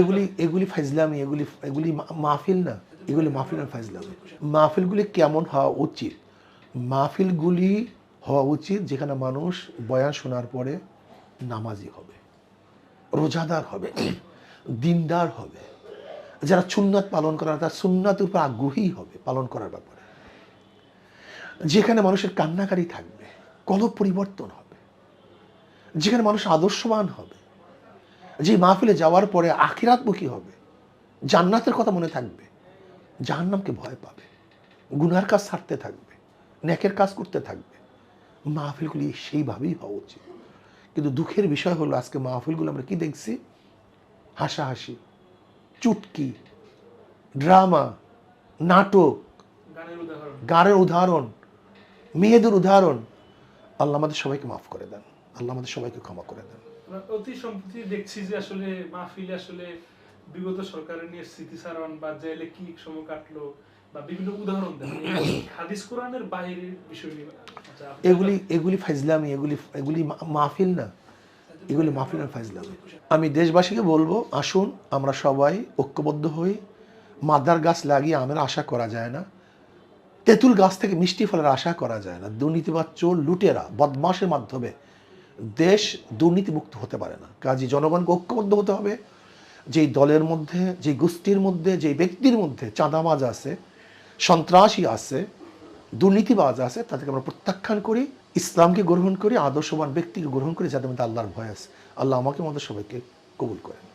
এগুলি এগুলি ফাইজলামি, এগুলি এগুলি মাহফিল না, এগুলি মাহফিল আর ফাইজলামি। মাহফিলগুলি কেমন হওয়া উচিত? মাহফিলগুলি হওয়া উচিত যেখানে মানুষ বয়ান শোনার পরে নামাজি হবে, রোজাদার হবে, দিনদার হবে। যারা সুন্নাত পালন করার, তার সুন্নাতের উপর আগ্রহী হবে পালন করার ব্যাপারে। যেখানে মানুষের কান্নাকারি থাকবে, কলব পরিবর্তন হবে। যেখানে মানুষ আদর্শবান হবে যে মাহফিলে যাওয়ার পরে আখিরাতমুখী হবে জান্নাতের কথা মনে থাকবে জাহান্নামকে ভয় পাবে গুনার কাজ ছাড়তে থাকবে ন্যাকের কাজ করতে থাকবে মাহফিলগুলি সেইভাবেই হওয়া উচিত। কিন্তু দুঃখের বিষয় হলো আজকে মাহফিলগুলো আমরা কি দেখছি? হাসাহাসি চুটকি ড্রামা নাটক গানের উদাহরণ। মেয়েদের উদাহরণ। আল্লাহ আমাদের সবাইকে মাফ করে দেন। আল্লাহ আমাদের সবাইকে ক্ষমা করে দেন। অতি সম্প্রতি দেখছি যে আসলে মাহফিলে আসলে বিগত সরকারের নিয়ে স্মৃতিচারণ বা জেলে কি সময় কাটলো বা বিভিন্ন উদাহরণ দেন। হাদিস কোরআনের বাইরের বিষয় নিয়ে এগুলি এগুলি ফাইজলামি এগুলি এগুলি মাহফিল না। এগুলি মাহফিল আর ফাইজলামি। আমি দেশবাসীকে বলব আসুন আমরা সবাই ঐক্যবদ্ধ হই। মাদার গাছ লাগিয়ে আমের আশা করা যায় না। তেঁতুল গাছ থেকে মিষ্টি ফলের আশা করা যায় না। দুর্নীতিবাদ চোর লুটেরা বদমাসের মাধ্যমে দেশ দুর্নীতিমুক্ত হতে পারে না। কাজে জনগণকে ঐক্যবদ্ধ হতে হবে। যেই দলের মধ্যে, যেই গোষ্ঠীর মধ্যে, যেই ব্যক্তির মধ্যে চাঁদাবাজ আছে, সন্ত্রাসী আছে, দুর্নীতিবাজ আছে, তাদেরকে আমরা প্রত্যাখ্যান করি, ইসলামকে গ্রহণ করি, আদর্শবান ব্যক্তিকে গ্রহণ করি যাদের মধ্যে আল্লাহর ভয় আছে। আল্লাহ আমাকে আমাদের সবাইকে কবুল করেন।